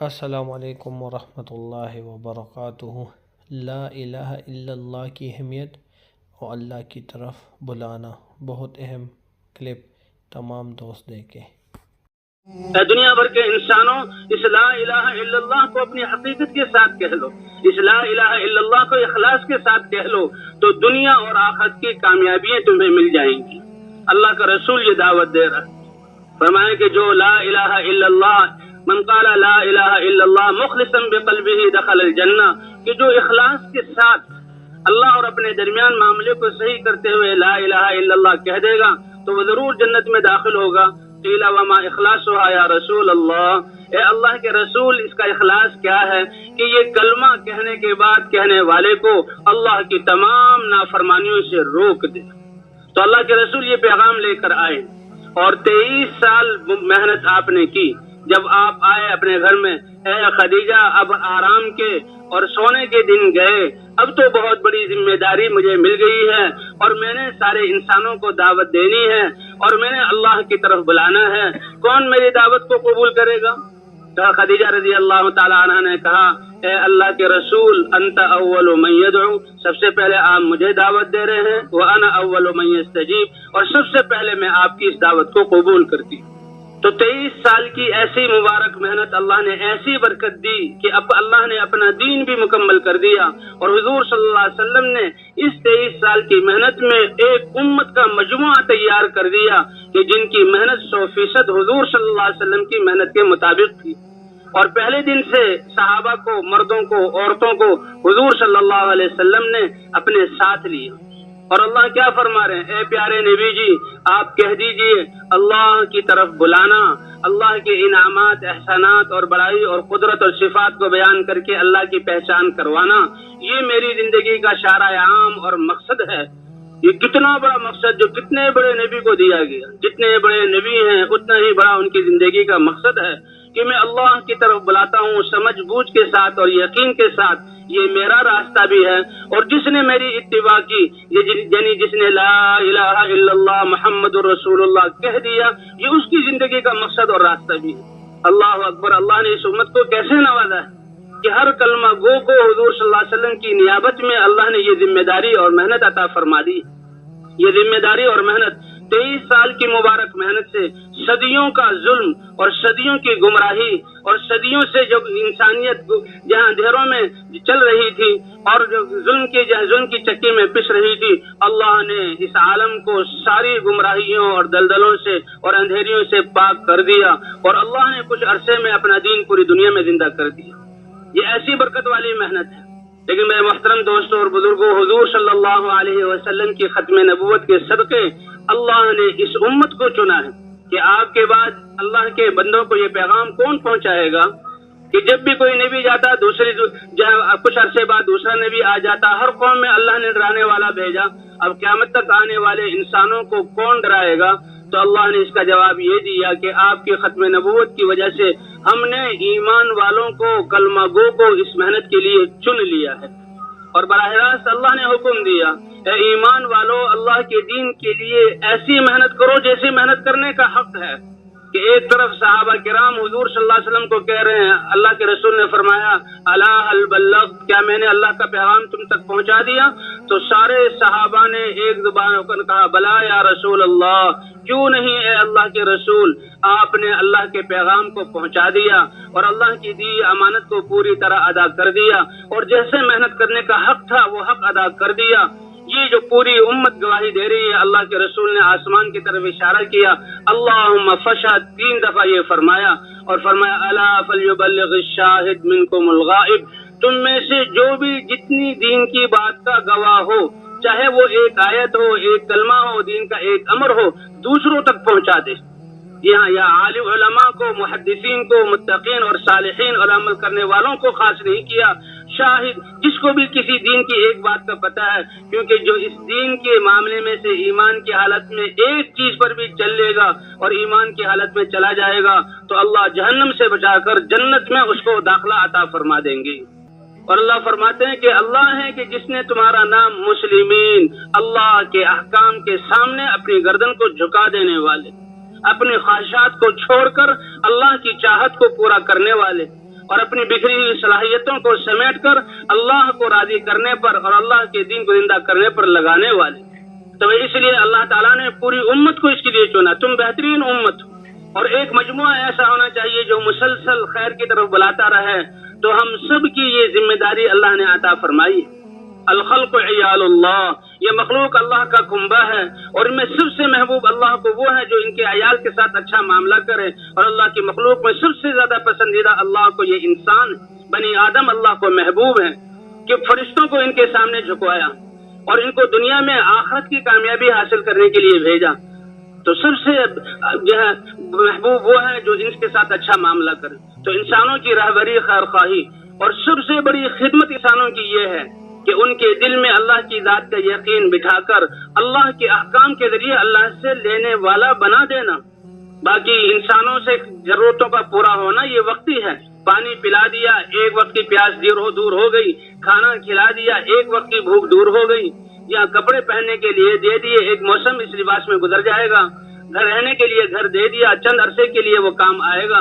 السلام علیکم ورحمۃ اللہ وبرکاتہ۔ لا الہ الا اللہ کی اہمیت اور اللہ کی طرف بلانا۔ بہت اہم کلپ تمام دوست دیکھیں۔ اے دنیا بھر کے انسانوں، اس لا الہ الا اللہ کو اپنی حقیقت کے ساتھ کہہ لو۔ اس لا الہ الا اللہ کو اخلاص کے ساتھ کہہ لو تو دنیا اور آخرت کی کامیابیاں تمہیں مل جائیں گی۔ اللہ کا رسول یہ دعوت دے رہا فرمائے کہ جو لا الہ الا اللہ من قال لا الہ الا اللہ مخلصا بقلبه دخل الجنہ، کہ جو اخلاص کے ساتھ اللہ اور اپنے درمیان معاملے کو صحیح کرتے ہوئے لا الہ الا اللہ کہہ دے گا، تو وہ ضرور جنت میں داخل ہوگا۔ قیلا وما اخلاص ہوا یا رسول اللہ؟ اے اللہ کے رسول، اس کا اخلاص کیا ہے؟ کہ یہ کلمہ کہنے کے بعد کہنے والے کو اللہ کی تمام نافرمانیوں سے روک دے۔ تو اللہ کے رسول یہ پیغام لے کر آئے اور تیئیس سال محنت آپ نے کی۔ جب آپ آئے اپنے گھر میں، اے خدیجہ، اب آرام کے اور سونے کے دن گئے۔ اب تو بہت بڑی ذمہ داری مجھے مل گئی ہے اور میں نے سارے انسانوں کو دعوت دینی ہے اور میں نے اللہ کی طرف بلانا ہے۔ کون میری دعوت کو قبول کرے گا؟ کہا خدیجہ رضی اللہ تعالی عنہ نے کہا، اے اللہ کے رسول، انت اول من يدعو سب سے پہلے آپ مجھے دعوت دے رہے ہیں وہ انا اول من يستجيب اور سب سے پہلے میں آپ کی اس دعوت کو قبول کرتی ہوں۔ تو تیئیس سال کی ایسی مبارک محنت اللہ نے ایسی برکت دی کہ اب اللہ نے اپنا دین بھی مکمل کر دیا اور حضور صلی اللہ علیہ وسلم نے اس تیئیس سال کی محنت میں ایک امت کا مجموعہ تیار کر دیا کہ جن کی محنت سو فیصد حضور صلی اللہ علیہ وسلم کی محنت کے مطابق تھی۔ اور پہلے دن سے صحابہ کو، مردوں کو، عورتوں کو حضور صلی اللہ علیہ وسلم نے اپنے ساتھ لیا۔ اور اللہ کیا فرما رہے ہیں؟ اے پیارے نبی جی آپ کہہ دیجیے، اللہ کی طرف بلانا، اللہ کے انعامات، احسانات اور بڑائی اور قدرت اور صفات کو بیان کر کے اللہ کی پہچان کروانا، یہ میری زندگی کا شارع عام اور مقصد ہے۔ یہ کتنا بڑا مقصد جو کتنے بڑے نبی کو دیا گیا، جتنے بڑے نبی ہیں، اتنا ہی بڑا ان کی زندگی کا مقصد ہے۔ کہ میں اللہ کی طرف بلاتا ہوں، سمجھ بوجھ کے ساتھ اور یقین کے ساتھ یہ میرا راستہ بھی ہے۔ اور جس نے میری اتباع کی یعنی جس نے لا الہ الا اللہ محمد الرسول اللہ کہہ دیا، یہ اس کی زندگی کا مقصد اور راستہ بھی ہے۔ اللہ اکبر، اللہ نے اس امت کو کیسے نوازا؟ ہے کہ ہر کلمہ گو کو حضور صلی اللہ علیہ وسلم کی نیابت میں اللہ نے یہ ذمہ داری اور محنت عطا فرما دی۔ یہ ذمہ داری اور محنت تیئیس سال کی مبارک محنت سے صدیوں کا ظلم اور صدیوں کی گمراہی اور صدیوں سے جو انسانیت جہاں اندھیروں میں چل رہی تھی اور جو ظلم کی جہاں ظلم کی چکی میں پس رہی تھی، اللہ نے اس عالم کو ساری گمراہیوں اور دلدلوں سے اور اندھیریوں سے پاک کر دیا اور اللہ نے کچھ عرصے میں اپنا دین پوری دنیا میں زندہ کر دیا۔ یہ ایسی برکت والی محنت ہے۔ لیکن میرے محترم دوستوں اور بزرگوں، حضور صلی اللہ علیہ وسلم کی ختم نبوت کے صدقے اللہ نے اس امت کو چنا ہے کہ آپ کے بعد اللہ کے بندوں کو یہ پیغام کون پہنچائے گا کہ جب بھی کوئی نبی جاتا، دوسری جہاں کچھ عرصے بعد دوسرا نبی آ جاتا، ہر قوم میں اللہ نے ڈرانے والا بھیجا۔ اب قیامت تک آنے والے انسانوں کو کون ڈرائے گا؟ تو اللہ نے اس کا جواب یہ دیا کہ آپ کے ختم نبوت کی وجہ سے ہم نے ایمان والوں کو، کلمہ گو کو اس محنت کے لیے چن لیا ہے۔ اور براہ راست اللہ نے حکم دیا، اے ایمان والوں اللہ کے دین کے لیے ایسی محنت کرو جیسی محنت کرنے کا حق ہے۔ کہ ایک طرف صحابہ کرام حضور صلی اللہ علیہ وسلم کو کہہ رہے ہیں، اللہ کے رسول نے فرمایا اللہ البلغ، کیا میں نے اللہ کا پیغام تم تک پہنچا دیا؟ تو سارے صحابہ نے ایک زبان ہو کر کہا، بلا یا رسول اللہ، کیوں نہیں اے اللہ کے رسول؟ آپ نے اللہ کے پیغام کو پہنچا دیا اور اللہ کی دی امانت کو پوری طرح ادا کر دیا اور جیسے محنت کرنے کا حق تھا، وہ حق ادا کر دیا۔ یہ جو پوری امت گواہی دے رہی ہے، اللہ کے رسول نے آسمان کی طرف اشارہ کیا اللہ فشا، تین دفعہ یہ فرمایا اور فرمایا اللہ فلیبلغ الشاہد منکم الغائب تم میں سے جو بھی جتنی دین کی بات کا گواہ ہو، چاہے وہ ایک آیت ہو، ایک کلمہ ہو، دین کا ایک امر ہو، دوسروں تک پہنچا دے۔ یہاں یا عالم علماء کو، محدثین کو، متقین اور صالحین اور عمل کرنے والوں کو خاص نہیں کیا۔ شاہد، جس کو بھی کسی دین کی ایک بات کا پتہ ہے، کیونکہ جو اس دین کے معاملے میں سے ایمان کی حالت میں ایک چیز پر بھی چل لے گا اور ایمان کی حالت میں چلا جائے گا، تو اللہ جہنم سے بچا کر جنت میں اس کو داخلہ عطا فرما دیں گے۔ اور اللہ فرماتے ہیں کہ اللہ ہے کہ جس نے تمہارا نام مسلمین، اللہ کے احکام کے سامنے اپنی گردن کو جھکا دینے والے، اپنی خواہشات کو چھوڑ کر اللہ کی چاہت کو پورا کرنے والے۔ اور اپنی بکھری ہوئی صلاحیتوں کو سمیٹ کر اللہ کو راضی کرنے پر اور اللہ کے دین کو زندہ کرنے پر لگانے والے۔ تو اس لیے اللہ تعالیٰ نے پوری امت کو اس کے لیے چنا۔ تم بہترین امت اور ایک مجموعہ ایسا ہونا چاہیے جو مسلسل خیر کی طرف بلاتا رہے۔ تو ہم سب کی یہ ذمہ داری اللہ نے عطا فرمائی۔ الخلق عیال اللہ۔ یہ مخلوق اللہ کا کنبا ہے اور ان میں سب سے محبوب اللہ کو وہ ہے جو ان کے عیال کے ساتھ اچھا معاملہ کرے اور اللہ کی مخلوق میں سب سے زیادہ پسندیدہ اللہ کو یہ انسان بنی آدم اللہ کو محبوب ہے کہ فرشتوں کو ان کے سامنے جھکوایا اور ان کو دنیا میں آخرت کی کامیابی حاصل کرنے کے لیے بھیجا۔ تو سب سے جو ہے، محبوب وہ ہے جو ان کے ساتھ اچھا معاملہ کرے۔ تو انسانوں کی رہبری خیر خواہی اور سب سے بڑی خدمت انسانوں کی یہ ہے کہ ان کے دل میں اللہ کی ذات کا یقین بٹھا کر اللہ کے احکام کے ذریعے اللہ سے لینے والا بنا دینا۔ باقی انسانوں سے ضرورتوں کا پورا ہونا یہ وقتی ہے۔ پانی پلا دیا، ایک وقت کی پیاس دیر ہو، دور ہو گئی۔ کھانا کھلا دیا، ایک وقت کی بھوک دور ہو گئی۔ یا کپڑے پہننے کے لیے دے دیے، ایک موسم اس لباس میں گزر جائے گا۔ گھر رہنے کے لیے گھر دے دیا، چند عرصے کے لیے وہ کام آئے گا۔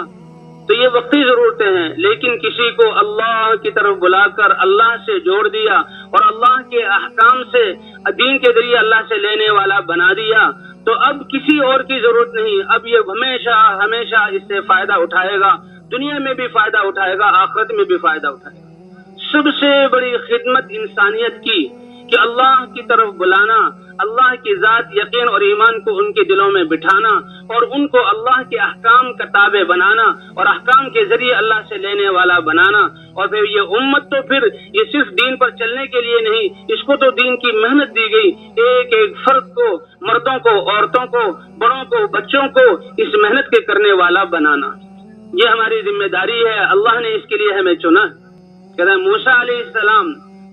تو یہ وقتی ضرورتیں ہیں، لیکن کسی کو اللہ کی طرف بلا کر اللہ سے جوڑ دیا اور اللہ کے احکام سے، دین کے ذریعے اللہ سے لینے والا بنا دیا، تو اب کسی اور کی ضرورت نہیں۔ اب یہ ہمیشہ ہمیشہ اس سے فائدہ اٹھائے گا۔ دنیا میں بھی فائدہ اٹھائے گا، آخرت میں بھی فائدہ اٹھائے گا۔ سب سے بڑی خدمت انسانیت کی کہ اللہ کی طرف بلانا، اللہ کی ذات یقین اور ایمان کو ان کے دلوں میں بٹھانا اور ان کو اللہ کے احکام کا تابع بنانا اور احکام کے ذریعے اللہ سے لینے والا بنانا۔ اور پھر یہ امت تو پھر یہ صرف دین پر چلنے کے لیے نہیں، اس کو تو دین کی محنت دی گئی۔ ایک ایک فرد کو، مردوں کو، عورتوں کو، بڑوں کو، بچوں کو اس محنت کے کرنے والا بنانا۔ یہ ہماری ذمہ داری ہے، اللہ نے اس کے لیے ہمیں چنا۔ کہ موسا علیہ السلام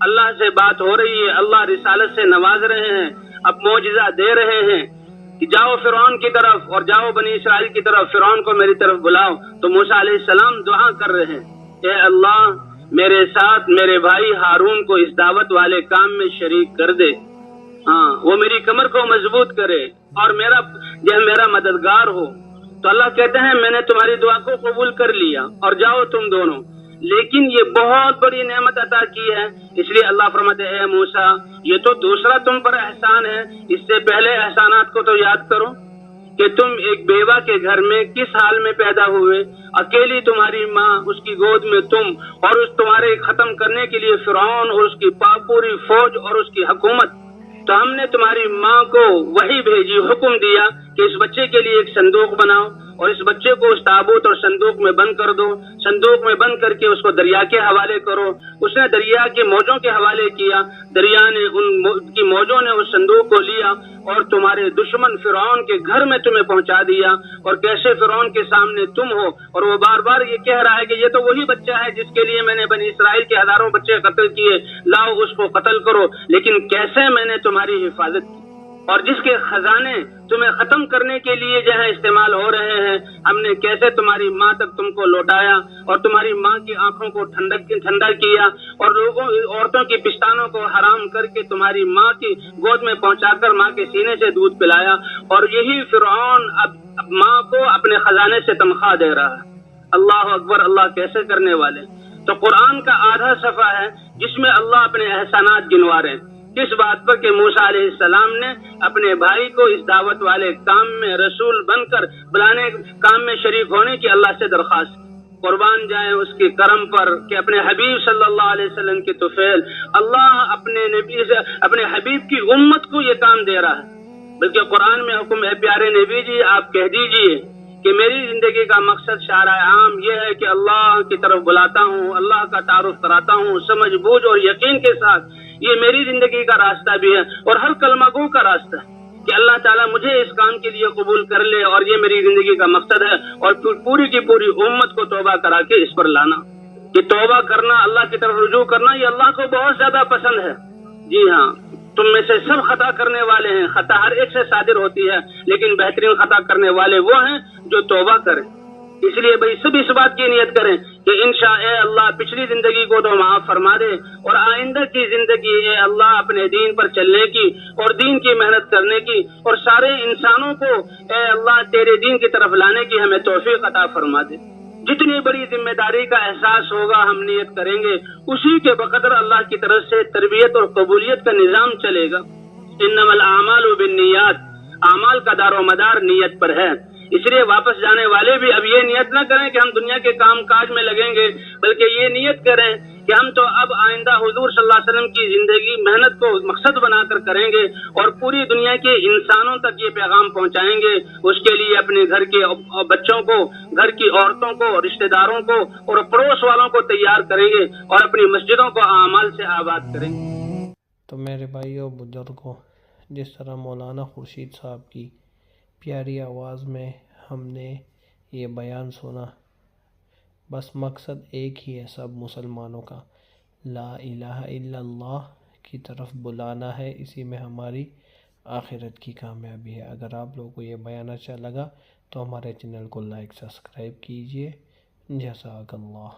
اللہ سے بات ہو رہی ہے، اللہ رسالت سے نواز رہے ہیں، اب معجزہ دے رہے ہیں کہ جاؤ فرعون کی طرف اور جاؤ بنی اسرائیل کی طرف، فرعون کو میری طرف بلاؤ۔ تو موسا علیہ السلام دعا کر رہے ہیں اے اللہ، میرے ساتھ میرے بھائی ہارون کو اس دعوت والے کام میں شریک کر دے۔ ہاں وہ میری کمر کو مضبوط کرے اور میرا جو میرا مددگار ہو۔ تو اللہ کہتے ہیں، میں نے تمہاری دعا کو قبول کر لیا اور جاؤ تم دونوں۔ لیکن یہ بہت بڑی نعمت عطا کی ہے۔ اس لیے اللہ فرماتے اے موسا یہ تو دوسرا تم پر احسان ہے۔ اس سے پہلے احسانات کو تو یاد کرو کہ تم ایک بیوہ کے گھر میں کس حال میں پیدا ہوئے۔ اکیلی تمہاری ماں، اس کی گود میں تم اور اس تمہارے ختم کرنے کے لیے فرعون اور اس کی پوری فوج اور اس کی حکومت۔ تو ہم نے تمہاری ماں کو وہی بھیجی، حکم دیا کہ اس بچے کے لیے ایک صندوق بناؤ اور اس بچے کو اس تابوت اور صندوق میں بند کر دو۔ صندوق میں بند کر کے اس کو دریا کے حوالے کرو۔ اس نے دریا کے موجوں کے حوالے کیا۔ دریا نے ان کی موجوں نے اس صندوق کو لیا اور تمہارے دشمن فرعون کے گھر میں تمہیں پہنچا دیا۔ اور کیسے فرعون کے سامنے تم ہو؟ اور وہ بار بار یہ کہہ رہا ہے کہ یہ تو وہی بچہ ہے جس کے لیے میں نے بنی اسرائیل کے ہزاروں بچے قتل کیے۔ لاؤ اس کو قتل کرو۔ لیکن کیسے میں نے تمہاری حفاظت کی؟ اور جس کے خزانے تمہیں ختم کرنے کے لیے جو ہے استعمال ہو رہے ہیں، ہم نے کیسے تمہاری ماں تک تم کو لوٹایا اور تمہاری ماں کی آنکھوں کو ٹھنڈک ٹھنڈا کیا اور لوگوں عورتوں کی پستانوں کو حرام کر کے تمہاری ماں کی گود میں پہنچا کر ماں کے سینے سے دودھ پلایا اور یہی فرعون اب ماں کو اپنے خزانے سے تنخواہ دے رہا ہے۔ اللہ اکبر، اللہ کیسے کرنے والے؟ تو قرآن کا آدھا صفحہ ہے جس میں اللہ اپنے احسانات گنوا رہے ہیں۔ کس بات پر کہ موسا علیہ السلام نے اپنے بھائی کو اس دعوت والے کام میں رسول بن کر، بلانے کام میں شریک ہونے کی اللہ سے درخواست قربان جائیں اس کے کرم پر کہ اپنے حبیب صلی اللہ علیہ وسلم کی توفیل اللہ اپنے نبی سے، اپنے حبیب کی امت کو یہ کام دے رہا ہے۔ بلکہ قرآن میں حکم ہے، پیارے نبی جی آپ کہہ دیجیے کہ میری زندگی کا مقصد شارع عام یہ ہے کہ اللہ کی طرف بلاتا ہوں، اللہ کا تعارف کراتا ہوں، سمجھ بوجھ اور یقین کے ساتھ یہ میری زندگی کا راستہ بھی ہے اور ہر کلمہ گو کا راستہ ہے کہ اللہ تعالیٰ مجھے اس کام کے لیے قبول کر لے اور یہ میری زندگی کا مقصد ہے اور پوری کی پوری امت کو توبہ کرا کے اس پر لانا کہ توبہ کرنا، اللہ کی طرف رجوع کرنا، یہ اللہ کو بہت زیادہ پسند ہے۔ جی ہاں تم میں سے سب خطا کرنے والے ہیں۔ خطا ہر ایک سے صادر ہوتی ہے، لیکن بہترین خطا کرنے والے وہ ہیں جو توبہ کریں اس لیے بھائی سب اس بات کی نیت کریں کہ ان شاء اللہ پچھلی زندگی کو تو معاف فرما دے اور آئندہ کی زندگی اے اللہ اپنے دین پر چلنے کی اور دین کی محنت کرنے کی اور سارے انسانوں کو اے اللہ تیرے دین کی طرف لانے کی ہمیں توفیق عطا فرما دے۔ جتنی بڑی ذمہ داری کا احساس ہوگا ہم نیت کریں گے، اسی کے بقدر اللہ کی طرف سے تربیت اور قبولیت کا نظام چلے گا۔ انما الاعمال بالنیات، اعمال کا دار و مدار نیت پر ہے۔ اس لیے واپس جانے والے بھی اب یہ نیت نہ کریں کہ ہم دنیا کے کام کاج میں لگیں گے، بلکہ یہ نیت کریں کہ ہم تو اب آئندہ حضور صلی اللہ علیہ وسلم کی زندگی، محنت کو مقصد بنا کر کریں گے اور پوری دنیا کے انسانوں تک یہ پیغام پہنچائیں گے۔ اس کے لیے اپنے گھر کے بچوں کو، گھر کی عورتوں کو رشتہ داروں کو اور پڑوس والوں کو تیار کریں گے اور اپنی مسجدوں کو اعمال سے آباد کریں گے۔ تو میرے بھائیوں بزرگوں جس طرح مولانا خورشید صاحب کی پیاری آواز میں ہم نے یہ بیان سنا۔ بس مقصد ایک ہی ہے سب مسلمانوں کا۔ لا الہ الا اللہ کی طرف بلانا ہے، اسی میں ہماری آخرت کی کامیابی ہے۔ اگر آپ لوگوں کو یہ بیان اچھا لگا تو ہمارے چینل کو لائک، سبسکرائب کیجیے۔ جزاک اللہ۔